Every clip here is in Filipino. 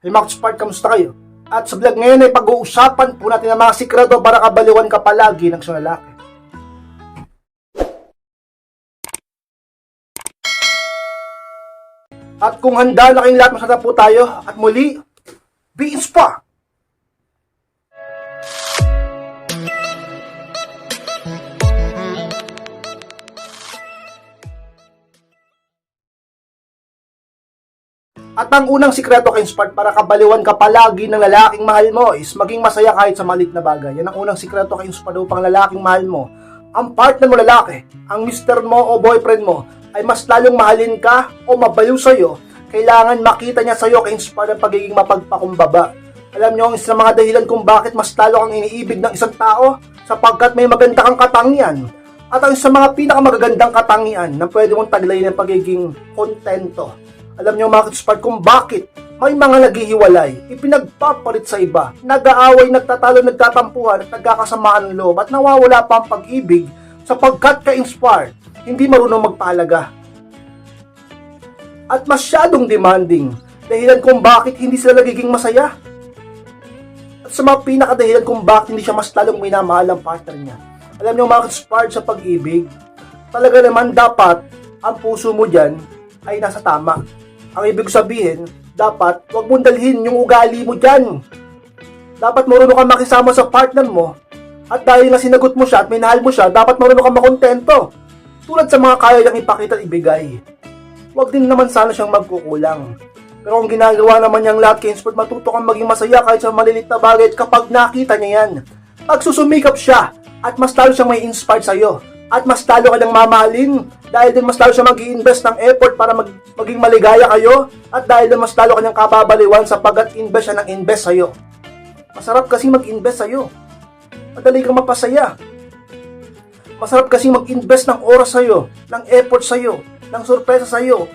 Hey Max Spark, kamusta kayo? At sa vlog ngayon ay pag-uusapan po natin ang mga sikrado para kabaliwan ka palagi ng isang lalaki. At kung handa na kayong lahat, masarap po tayo. At muli, be inspired! At ang unang sikreto kay Spark para kabaliwan ka palagi ng lalaking mahal mo is maging masaya kahit sa malit na bagay. Yan ang unang sikreto kay Spark upang lalaking mahal mo. Ang partner mo lalaki, ang mister mo o boyfriend mo ay mas lalong mahalin ka o mabaliw sa'yo, kailangan makita niya sa'yo kay Spark ang pagiging mapagpakumbaba. Alam niyo ang isa sa mga dahilan kung bakit mas lalo kang iniibig ng isang tao sapagkat may maganda kang katangian. At ang isa sa mga pinakamagagandang katangian na pwede mong taglayin ng pagiging kontento. Alam niyo mga Spark kung bakit may mga naghihiwalay, ipinagpapalit sa iba, nag-aaway, nagtatalo, nagtatampuhan, at nagkakasamaan ng loob at nawawala pa ang pag-ibig sapagkat ka-inspired, hindi marunong magpahalaga. At masyadong demanding, dahilan kung bakit hindi sila nagiging masaya. At sa mga pinakadahilan kung bakit hindi siya mas lalong minamahal ang partner niya. Alam niyo mga inspired sa pag-ibig, talaga naman dapat ang puso mo dyan ay nasa tama. Ang ibig sabihin, dapat wag mong dalhin yung ugali mo dyan. Dapat marunong ka makisama sa partner mo at dahil nga sinagot mo siya at minahal mo siya, dapat marunong ka makontento. Tulad sa mga kaya niyang ipakita at ibigay. Huwag din naman sana siyang magkukulang. Pero kung ginagawa naman niyang lahat kay Sport, matuto kang maging masaya kahit sa malilit na bagay kapag nakita niya yan. Pag susumikap siya at mas lalo siyang may inspired sa'yo at mas lalo ka niyang mamahalin dahil din mas lalo siya mag invest ng effort para mag maging maligaya kayo at dahil din mas lalo ka niyang kababaliwan sapagkat invest siya ng invest sa'yo. Masarap kasi mag-invest sa'yo. Madali kang mapasaya. Masarap kasi mag-invest ng oras sa'yo, ng effort sa'yo, ng sorpresa sa'yo.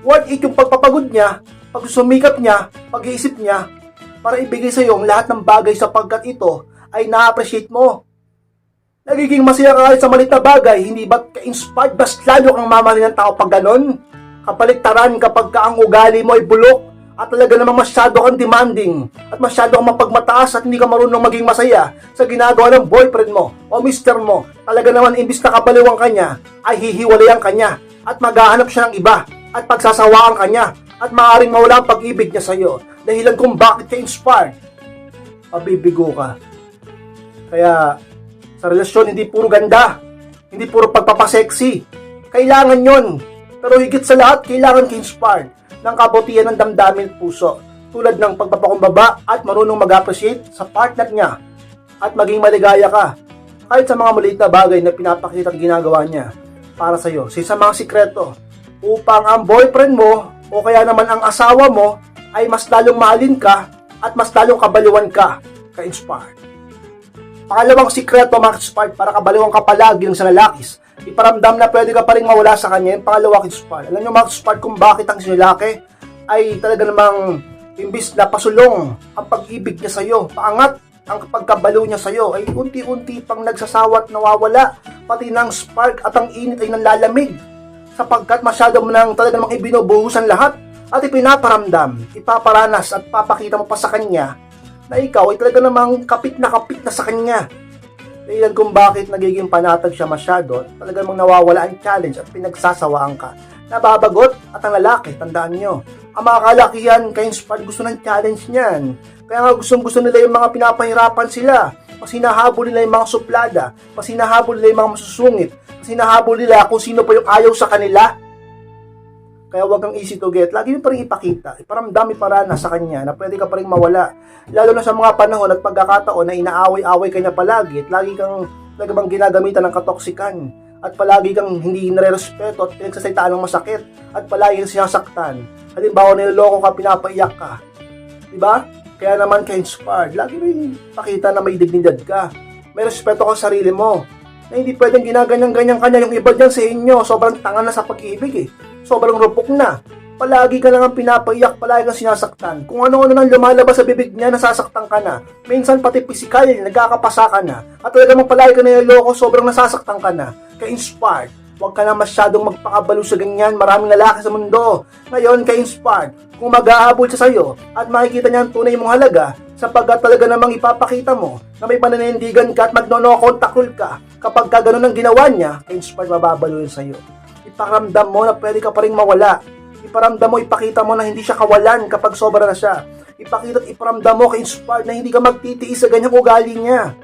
Worth it yung pagpapagod niya, pag sumikap niya, pag-iisip niya, para ibigay sa'yo ang lahat ng bagay sapagkat ito ay na-appreciate mo. Nagiging masaya ka kahit sa malit na bagay, hindi ba't ka-inspired, bas lalo kang mamahalin ng tao pag ganon? Kapaligtaran kapag ka ang ugali mo ay bulok at talaga namang masyado kang demanding at masyado kang mapagmataas at hindi ka marunong maging masaya sa ginagawa ng boyfriend mo o mister mo. Talaga naman imbis na kabaliwang kanya ay hihiwalayan kanya at maghahanap siya ng iba at pagsasawaan kanya at maaaring mawala ang pag-ibig niya sa iyo dahilan kung bakit ka inspired. Pabibigo ka. Kaya sa relasyon hindi puro ganda, hindi puro pagpapasexy. Kailangan yon. Pero higit sa lahat, kailangan ka inspired ng kabutihan ng damdamin at puso tulad ng pagpapakumbaba at marunong mag-appreciate sa partner niya at maging maligaya ka kahit sa mga maliit na bagay na pinapakita at ginagawa niya para sa iyo. Sa mga sikreto upang ang boyfriend mo o kaya naman ang asawa mo ay mas lalong mahalin ka at mas lalong kabaliwan ka ka-inspired. Pangalawang sikreto mga Spark para kabaliwan ka palagi ng sa lalakis. Iparamdam na pwede ka pa rin mawala sa kanya. Yung pangalawa Spark. Alam nyo mga Spark kung bakit ang isang lalaki ay talaga namang imbis na pasulong ang pag-ibig niya sa'yo, paangat ang pagkabaliw niya sa'yo ay unti-unti pang nagsasawat nawawala pati ng spark at ang init ay nanlalamig sapagkat masyado mo nang talaga namang ibinubuhusan lahat at ipinaparamdam, ipaparanas at papakita mo pa sa kanya na ikaw ay talaga namang kapit na kapit na sa kanya. Dahilan kung bakit nagiging panatag siya masyado, talaga namang nawawala ang challenge at pinagsasawaan ka. Nababagot at ang lalaki, tandaan nyo, ang mga kalakihan kay inspired gusto ng challenge niyan. Kaya nga gustong gusto nila yung mga pinapahirapan sila. Mas hinahabol nila yung mga suplada. Mas hinahabol nila yung mga masusungit. Mas hinahabol nila kung sino pa yung ayaw sa kanila. Kaya wag kang easy to get. Lagi mo pa rin ipakita. Iparamdami para na sa kanya na pwede ka pa rin mawala. Lalo na sa mga panahon at pagkakataon na inaaway-away ka niya palagi at lagi kang nagamang ginagamitan ng katoksikan at palagi kang hindi nare-respeto at pinagsasaitaan ng masakit at palagi kang sinasaktan. Halimbawa, niloloko ka, pinapaiyak ka. Diba? Kaya naman ka inspired. Lagi mo pakita na may dignidad ka. May respeto ka sa sarili mo. Na hindi pwedeng ginaganyan-ganyan kanya yung iba dyan sa inyo. Sobrang tanga na sa pag-ibig eh. Sobrang rupok na. Palagi ka lang ang pinapaiyak, palagi kang sinasaktan. Kung ano-ano nang lumalabas sa bibig niya, nasasaktan ka na. Minsan pati pisikal, nagkakapasa ka na. At talaga mong palagi ka niloloko, sobrang nasasaktan ka na. Kaya inspired. Huwag ka na masyadong magpakabalo sa ganyan. Maraming lalaki sa mundo. Ngayon, ka-inspired. Kung mag-aabol siya sa'yo at makikita niya ang tunay mong halaga, sapagkat talaga namang ipapakita mo na may pananindigan ka at magnono-contact ka, kapag ka ganun ang ginawa niya, ka-inspired mababalo yun sa'yo. Iparamdam mo na pwede ka pa rin mawala. Iparamdam mo, ipakita mo na hindi siya kawalan kapag sobra na siya. Ipakita at iparamdam mo ka-inspired na hindi ka magtitiis sa ganyang ugali niya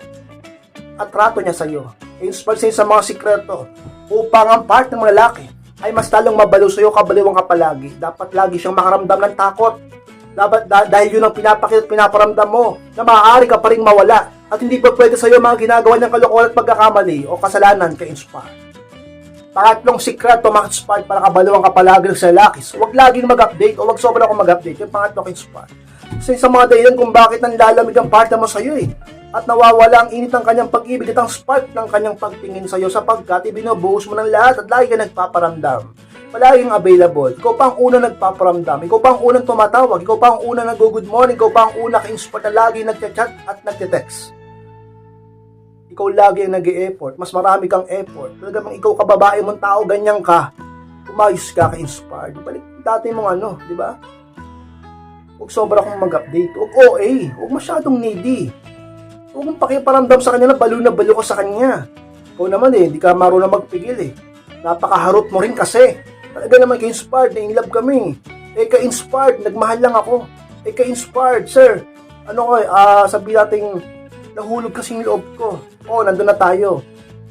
at trato niya sa iyo. Inspired siya sa mga sikreto upang ang part ng mga lalaki ay mas lalong mabalo sa iyo kabaliwang ka palagi. Dapat lagi siyang makaramdam ng takot. Dapat dah- dahil yun ang pinapakita at pinaparamdam mo na maaari ka pa rin mawala at hindi pa pwede sa iyo mga ginagawa ng kalokohan at pagkakamali o kasalanan ka inspired. Pangatlong sikreto mga inspired para kabaliwang ka palagi sa lalaki. Huwag laging mag-update o wag sobra akong mag-update. Yung pangatlong inspired. Isa sa mga dahilan kung bakit nanlalamig ang partner mo sa iyo eh. At nawawala ang init ng kanyang pag-ibig at ang spark ng kanyang pagtingin sa iyo sapagkat ibinubuhos mo ng lahat at lagi ka nagpaparamdam. Palaging available. Ikaw pa ang unang nagpaparamdam. Ikaw pa ang unang tumatawag. Ikaw pa ang unang nag-good morning. Ikaw pa ang unang ka-inspire na lagi nagchat-chat at nagte-text. Ikaw lagi ang nag effort Mas marami kang effort. Talaga bang ikaw kababae mong tao, ganyan ka. Umayos ka, ka-inspired. Balik dati mong ano, di ba? Huwag sobra kong mag-update. Huwag OA. Huwag masyadong needy. Huwag mong pakiparamdam sa kanya na balo na balo ka sa kanya. Ikaw naman eh, hindi ka marunong magpigil eh. Napakaharot mo rin kasi. Talaga naman ka-inspired, na-inlove kami. Eh, ka-inspired, nagmahal lang ako. Eh, ka-inspired, sir. Ano ko eh, ah, sabi nating nahulog kasing loob ko. Oo, nandun na tayo.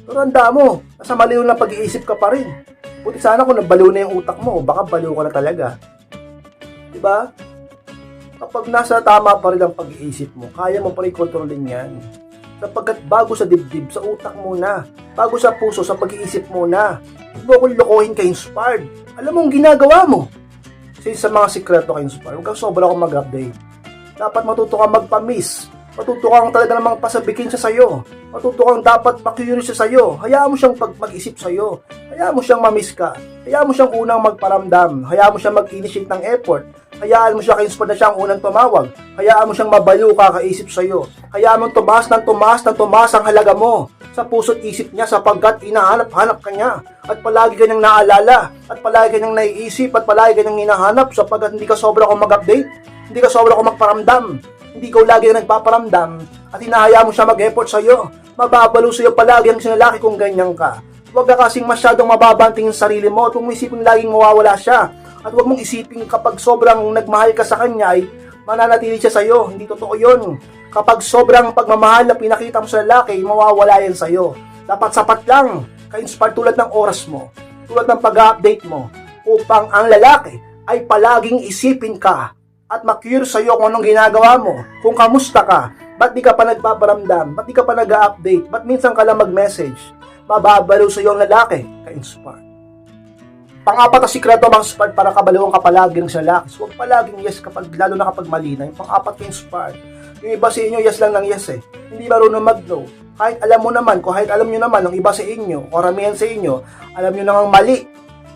Pero handa mo, nasa maliw na pag-iisip ka pa rin. Buti sana kung nabaliw na yung utak mo, baka baliw ka na talaga. Diba? Kapag nasa tama pa rin ang pag-iisip mo, kaya mo pa rin kontrolin yan. Sapagkat bago sa dibdib, sa utak muna. Bago sa puso, sa pag-iisip muna. Huwag mo akong lokohin ka inspired. Alam mo ang ginagawa mo. Kasi sa mga sikreto ka inspired, huwag kang sobra akong mag-update. Dapat matuto kang magpa-miss. Matuto kang talaga namang pasabikin siya sa'yo. Matuto kang dapat makurious siya sa'yo. Hayaan mo siyang pag mag-isip sa'yo. Hayaan mo siyang mamiss ka. Hayaan mo siyang unang magparamdam. Hayaan mo siyang mag-initiate ng effort. Hayaan mo siya ka-inspire na siya ang unang tumawag. Hayaan mo siyang mabaliw kakaisip sa'yo. Hayaan mo tumaas ng tumaas ng tumaas ang halaga mo sa puso't isip niya sapagkat inahanap-hanap ka niya at palagi kanyang naalala at palagi kanyang naiisip at palagi kanyang hinahanap sapagkat hindi ka sobra kung mag-update, hindi ka sobra kung magparamdam, hindi ikaw lagi na nagpaparamdam at hinahayaan mo siya mag-effort sa'yo. Mababalo sa'yo palagi ang sinalaki kung ganyan ka. Huwag ka kasing masyadong mababanting sa sarili mo at huwag mo isipin laging mawawala siya. At huwag mong isipin kapag sobrang nagmahal ka sa kanya ay mananatili siya sa'yo. Hindi totoo yun. Kapag sobrang pagmamahal na pinakita mo sa lalaki, mawawala yan sa'yo. Dapat sapat lang. Ka-inspire tulad ng oras mo. Tulad ng pag-update mo. Upang ang lalaki ay palaging isipin ka at makure sa'yo kung anong ginagawa mo. Kung kamusta ka. Ba't di ka pa nagpaparamdam? Ba't di ka pa nag-update? Ba't minsan ka lang mag-message? Mababaliw sa'yo ang lalaki. Ka-inspire. Pang-apat na sikreto mga inspired para kabaliwang ka palagi ng lalaki. So, huwag palaging yes kapag, lalo na kapag mali na. Yung pang-apat inspired. Yung iba sa inyo, yes lang ng yes eh. Hindi marunong mag-no. Kahit alam mo naman, kahit alam nyo naman, ng iba sa inyo, karamihan sa inyo, alam nyo nang mali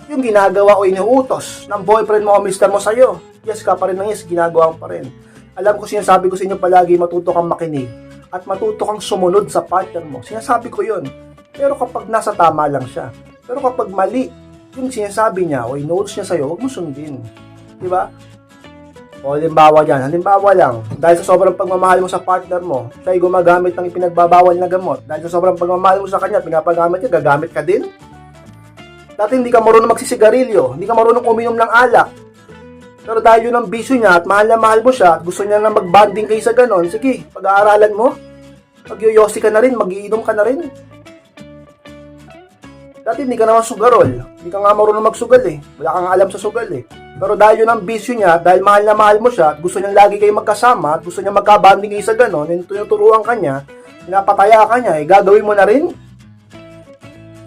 yung ginagawa o inuutos ng boyfriend mo o mister mo sa'yo. Yes ka pa rin ng yes, ginagawa pa rin. Alam ko sinasabi ko sa inyo palagi, matuto kang makinig at matuto kang sumunod sa partner mo. Sinasabi ko yun. Pero kapag nasa tama lang siya. Pero kapag mali, yung sinasabi niya o inuutos niya sa'yo, huwag mo sundin. Di ba? O, halimbawa dyan. Halimbawa lang, dahil sa sobrang pagmamahal mo sa partner mo, siya gumagamit ng ipinagbabawal na gamot. Dahil sa sobrang pagmamahal mo sa kanya, pinapagamit niya, gagamit ka din. Dati hindi ka marunong magsisigarilyo, hindi ka marunong uminom ng alak. Pero dahil yun ang bisyo niya at mahal na mahal mo siya at gusto niya na mag-bonding kayo sa ganon, sige, pag-aaralan mo. Magyoyosi ka na rin, magiinom ka na rin. Dati hindi ka naman sugarol. Hindi ka nga marunong magsugal eh. Wala kang alam sa sugal eh. Pero dahil yun ang bisyo niya, dahil mahal na mahal mo siya, at gusto niyang lagi kayo magkasama, at gusto niya magka-bonding kayo sa ganon, yung tinuturuan ka niya, pinapataya ka niya, eh, gagawin mo na rin?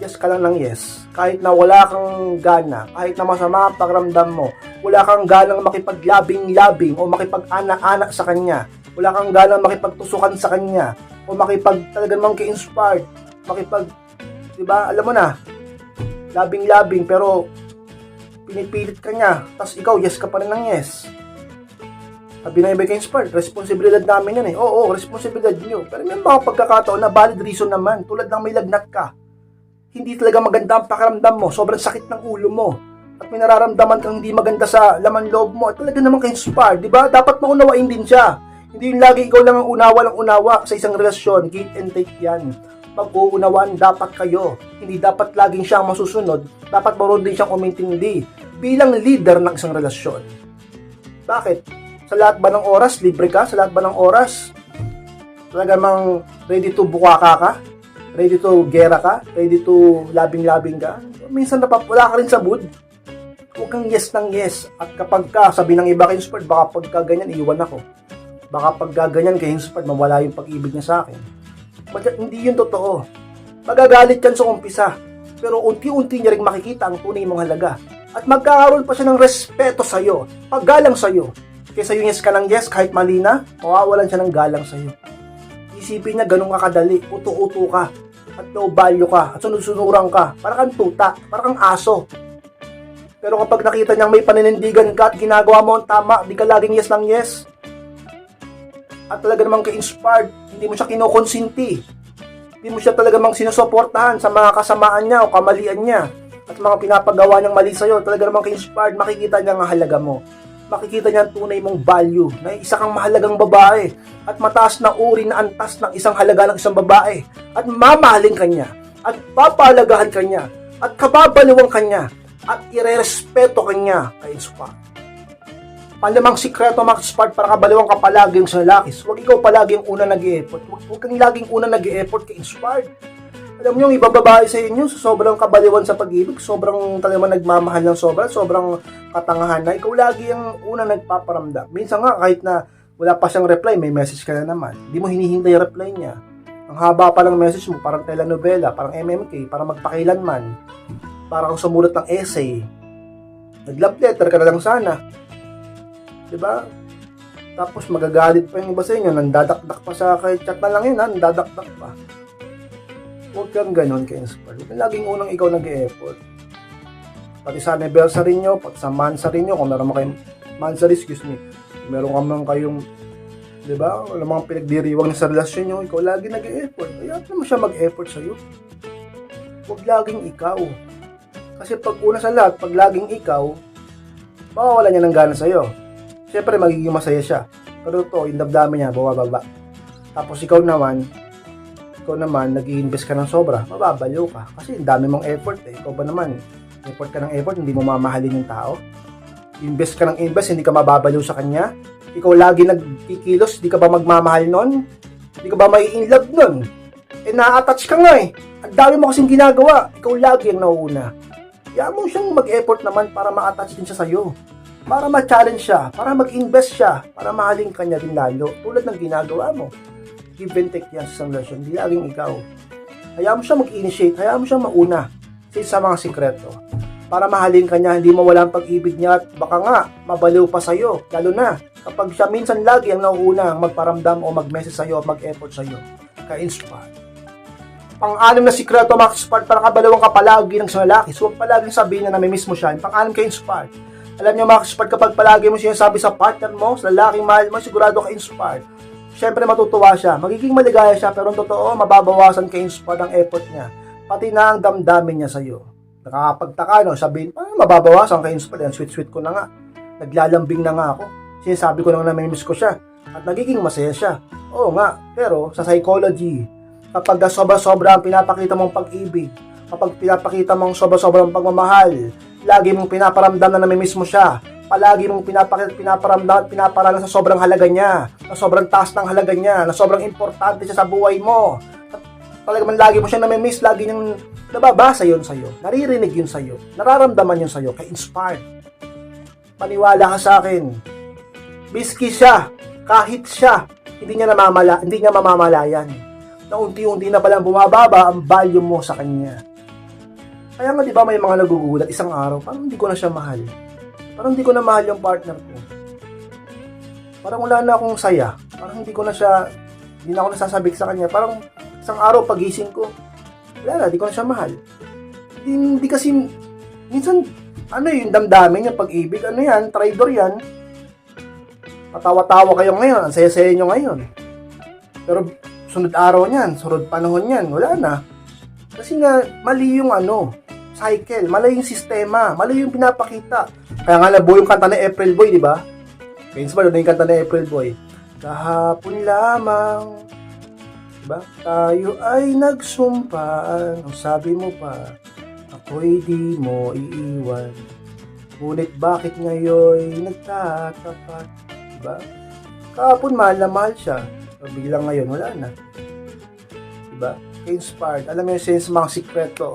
Yes ka lang ng yes. Kahit na wala kang gana, kahit na masama ang pakiramdam mo, wala kang ganang makipaglabing-labing o makipag-anak-anak sa kanya, wala kang ganang makipagtusukan sa kanya, o makipag talaga namang ki-inspired, makipag, di ba, alam mo na, labing-labing, pero pinipilit ka niya, tapos ikaw, yes ka pa rin ng yes. Sabi na iba inspired, responsibilidad namin yan eh. Oo, oo, responsibilidad niyo. Pero may mga pagkakataon na valid reason naman, tulad ng may lagnat ka. Hindi talaga maganda ang pakiramdam mo, sobrang sakit ng ulo mo, at may nararamdaman kang hindi maganda sa laman loob mo, at talaga naman ka-inspire, di ba? Dapat maunawain din siya. Hindi yung lagi ikaw lang ang unawa lang unawa sa isang relasyon, give and take yan. Pag-uunawaan dapat kayo. Hindi dapat laging siya ang masusunod, dapat marunong din siyang umintindi bilang leader ng isang relasyon. Bakit? Sa lahat ba ng oras, libre ka? Sa lahat ba ng oras, talaga mang ready to bukaka ka? Ready to gera ka? Ready to labing-labing ka? Minsan napapula ka rin sa mood. Huwag kang yes ng yes. At kapag ka, sabi ng iba kay Inspired, baka pagka ganyan, iwan ako. Baka pagka ganyan kay Inspired, mawala yung pag-ibig niya sa akin. But hindi yun totoo. Magagalit yan sa umpisa. Pero unti-unti niya rin makikita ang tunay mong halaga. At magkakaroon pa siya ng respeto sa'yo, paggalang sa'yo. Kaysa yung yes ka ng yes, kahit mali na, mawawalan siya ng galang sa'yo. Isipin niya ganun ka kadali, uto-uto ka, at low value ka, at sunod-sunuran ka, para kang tuta, para kang aso. Pero kapag nakita niyang may paninindigan ka at ginagawa mo ang tama, di ka laging yes lang yes. At talaga namang ka-inspired, hindi mo siya kinukonsinti. Hindi mo siya talaga mang sinusuportahan sa mga kasamaan niya o kamalian niya. At mga pinapagawa niyang mali sa'yo, talaga namang ka-inspired, makikita niya ang halaga mo. Makikita niya ang tunay mong value na isa kang mahalagang babae at mataas na uri na antas ng isang halaga ng isang babae at mamahalin kanya at papalagahan kanya at kababaliwang kanya at irerespeto kanya kay Inspire. Palamang sikreto mga Inspire para kabaliwang ka palagi sa lalaki. Huwag ikaw palagi ang una nag effort Huwag, huwag kang laging una nag effort kay Inspired. Alam niyo, yung iba babae sa inyo, sobrang kabaliwan sa pag-ibig, sobrang talagang nagmamahal ng sobra, sobrang katangahan na, ikaw lagi ang una nagpaparamdam. Minsan nga, kahit na wala pa siyang reply, may message ka na naman. Hindi mo hinihintay yung reply niya. Ang haba pa ng message mo, parang telenovela, parang MMK, parang magpakilanman, parang sumulat ng essay. Nag-love letter ka na lang sana. 'Di ba? Tapos magagalit pa yung iba sa inyo, nandadakdak pa sa kay chat na lang yun, ha? nandadakdak pa. Huwag kang ganun kay Inspire. Huwag kang laging unang ikaw nag-e-effort. Pati sa anniversary nyo, pati sa mansary nyo, kung meron mo kayong mansary, excuse me, meron ka man kayong, di ba, wala mga pinagdiriwang na sa relasyon nyo, ikaw lagi nag-e-effort. Kaya mo siya mag-effort sa'yo. Huwag laging ikaw. Kasi pag una sa lahat, pag laging ikaw, mawawala niya ng gana sa'yo. Siyempre, magiging masaya siya. Pero to, yung damdamin niya, bumababa. Tapos ikaw naman, ikaw naman, nag invest ka ng sobra, mababaliw ka. Kasi ang dami mong effort eh. Ikaw ba naman, effort ka ng effort, hindi mo mamahalin yung tao. Invest ka ng invest, hindi ka mababaliw sa kanya. Ikaw lagi nagkikilos, di ka ba magmamahal nun? Di ka ba may in love nun? Eh, na-attach ka nga eh. Ang dami mo kasing ginagawa. Ikaw lagi ang nauuna. Kaya mo siyang mag-effort naman para ma-attach din siya sa'yo. Para ma-challenge siya, para mag-invest siya, para mahalin ka niya din lalo. Tulad ng ginagawa mo give and take yan sa isang relasyon. Hindi laging ikaw. Hayaan mo siya mag-initiate. Hayaan mo siya mauna sa mga sikreto. Para mahalin ka niya, hindi mawala ang pag-ibig niya at baka nga, mabaliw pa sa'yo. Lalo na, kapag siya minsan lagi ang nauuna magparamdam o mag-message sa'yo o mag-effort sa'yo. Ka-inspire. Pang-anim na sikreto mga inspired para kabalawang ka palagi ng sa lalaki. So, huwag palaging sabihin na namimiss mo siya. Pang-anim ka inspired. Alam niyo mga inspired kapag palagi mo siya sabi sa partner mo, sa lalaking mahal mo, sigurado ka inspired syempre matutuwa siya. Magiging maligaya siya, pero ang totoo, mababawasan kay Inspired ang effort niya. Pati na ang damdamin niya sa'yo. Nakakapagtaka, no? Sabihin, ah, mababawasan kay Inspired. Ang sweet-sweet ko na nga. Naglalambing na nga ako. Sinasabi ko na na miss ko siya. At nagiging masaya siya. Oo nga, pero sa psychology, kapag sobra-sobra ang pinapakita mong pag-ibig, kapag pinapakita mong sobra-sobra ang pagmamahal, lagi mong pinaparamdam na namimiss mo siya, palagi mong pinapakita, pinaparamdam at pinaparalan sa sobrang halaga niya, na sobrang taas ng halaga niya, na sobrang importante siya sa buhay mo. At talagang lagi mo siya namimiss, lagi niyang nababasa yun sa'yo, naririnig yun sa'yo, nararamdaman yun sa'yo, ka-inspired. Paniwala ka sa akin. Biski siya, kahit siya, hindi niya namamala, hindi niya mamamalayan na unti-unti na palang bumababa ang value mo sa kanya. Kaya nga 'di ba may mga nagugulat isang araw, parang hindi ko na siya mahal. Parang hindi ko na mahal yung partner ko. Parang wala na akong saya. Parang hindi ko na siya hindi na ako nasasabik sa kanya. Parang isang araw pagising ko, wala na, hindi ko na siya mahal. Hindi, hindi kasi minsan ano yung damdamin niya pag-ibig, ano yan, traidor yan. Patawa-tawa kayo ngayon, ang saya-saya nyo ngayon. Pero sunod araw niyan, sunod panahon niyan, wala na. Kasi nga, mali yung ano, cycle, mali yung sistema, mali yung pinapakita. Kaya nga labo yung kanta ng April Boy, di ba? Kaya ba, doon yung kanta ng April Boy. Kahapon lamang, di ba? Tayo ay nagsumpaan. Ang sabi mo pa, ako'y di mo iiwan. Ngunit bakit ngayon nagtatapat? Di ba? Kahapon mahal na mahal siya. Biglang ngayon, wala na. Diba? Inspired. Alam mo yung sense mga sikreto.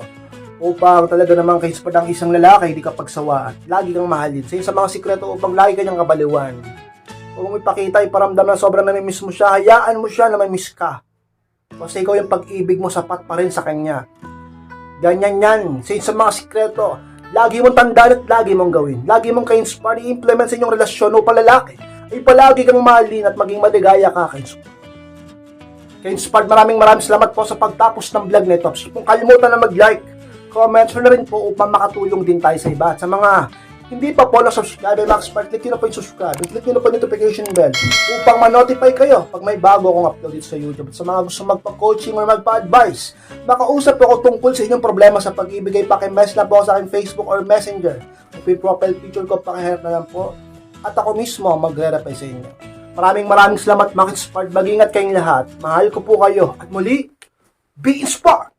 Upang talaga namang ka-inspired ang isang lalaki, hindi ka pagsawaan. Lagi kang mahalin. Sa sa mga sikreto upang lagi kanyang kabaliwan. Huwag mo ipakita, iparamdam na sobrang namimiss mo siya. Hayaan mo siya na may-miss ka. Kasi ikaw yung pag-ibig mo sapat pa rin sa kanya. Ganyan yan. Sa sa mga sikreto, lagi mong tandaan at lagi mong gawin. Lagi mong ka-inspire, i-implement sa inyong relasyon upang lalaki ay palagi kang mahalin at maging maligaya ka ka-inspire. Ka-inspired, maraming maraming salamat po sa pagtapos ng vlog nito. So, kung kalimutan na mag-like, comment, share na rin po upang makatulong din tayo sa iba. At sa mga hindi pa po na-subscribe, Max Part, click nyo na po yung subscribe. Click nyo na po yung notification bell upang ma-notify kayo pag may bago akong upload dito sa YouTube. At sa mga gusto magpa-coaching or magpa-advise, makausap po ako tungkol sa inyong problema sa pag-ibig ay pakimess lang po sa aking Facebook or Messenger. Kung yung profile picture ko, pakiharap na lang po. At ako mismo magre-reply sa inyo. Maraming maraming salamat, Max Part. Mag-ingat kayong lahat. Mahal ko po kayo. At muli, be inspired!